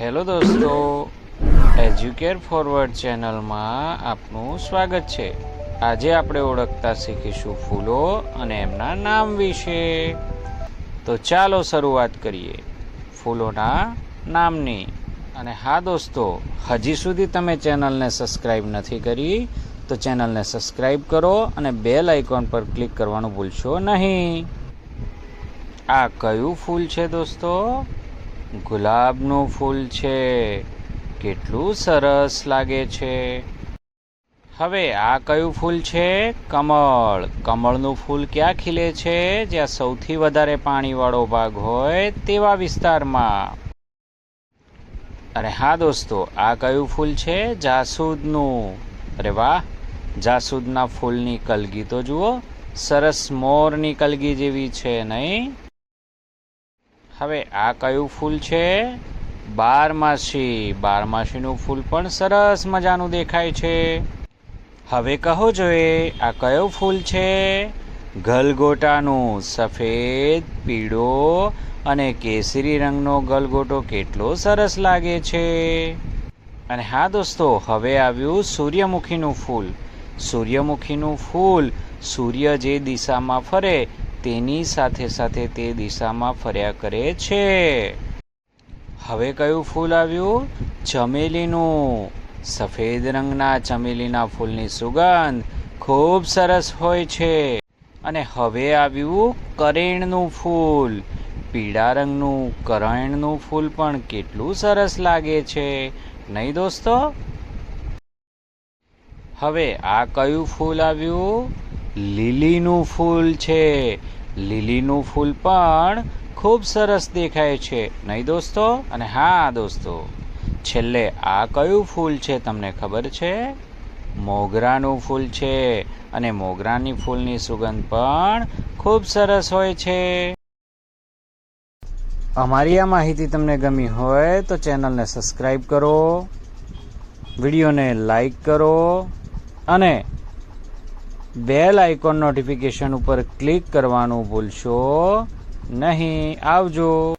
Hello દોસ્તો Educare forward ચેનલમાં આપનું સ્વાગત છે. આજે આપણે ઓળખતા શીખીશું ફૂલો અને એમના નામ વિશે. તો ચાલો શરૂઆત કરીએ ફૂલોના નામની. અને હા દોસ્તો, હજી સુધી તમે ચેનલને સબસ્ક્રાઈબ નથી કરી, તો ચેનલને સબસ્ક્રાઈબ કરો અને બેલ આઇકોન પર ક્લિક કરવાનું ભૂલશો નહીં. આ કયું ફૂલ છે દોસ્તો? ગુલાબનું ફૂલ છે. કેટલું સરસ લાગે છે. હવે આ કયું ફૂલ છે? કમળ. કમળનું ફૂલ ક્યાં ખીલે છે? જ્યાં સૌથી વધારે પાણીવાળો ભાગ હોય તેવા વિસ્તારમાં. અરે હા દોસ્તો, આ કયું ફૂલ છે? જાસૂદનું. અરે વાહ! જાસૂદના ફૂલની કલગી તો જુઓ. સરસ મોરની કલગી જેવી છે, નહીં? હવે આ કયું ફૂલ છે? બારમાસી. બારમાસીનું ફૂલ પણ સરસ મજાનું દેખાય છે. હવે કહો જોઈએ આ કયો ફૂલ છે? ગલગોટાનું. સફેદ, પીળો અને કેસરી રંગનો ગલગોટો કેટલો સરસ લાગે છે. અને હા દોસ્તો, હવે આવ્યું સૂર્યમુખીનું ફૂલ. સૂર્યમુખીનું ફૂલ સૂર્ય જે દિશામાં ફરે તેની સાથે સાથે તે દિશામાં ફર્યા કરે છે. હવે કયું ફૂલ આવ્યું? ચમેલીનું. સફેદ રંગના ચમેલીના ફૂલની સુગંધ ખૂબ સરસ હોય છે. અને હવે આવ્યું કરેણનું ફૂલ. પીળા રંગનું, કરણનું ફૂલ પણ કેટલું સરસ લાગે છે, નહીં દોસ્તો? હવે આ કયું ફૂલ આવ્યું? લીલીનું ફૂલ છે. લીલીનું ફૂલ પણ ખૂબ સરસ દેખાય છે. નહીં દોસ્તો? અને હા, દોસ્તો. છેલ્લે આ કયું ફૂલ છે તમને ખબર છે? મોગરાનું ફૂલ છે. અને મોગરાની ફૂલની સુગંધ પણ ખૂબ સરસ હોય છે. અમારી આ માહિતી તમને ગમી હોય તો ચેનલને સબસ્ક્રાઈબ કરો, વિડીયોને લાઈક કરો અને બેલ આઇકોન નોટિફિકેશન ઉપર ક્લિક કરવાનું ભૂલશો નહીં. આવજો.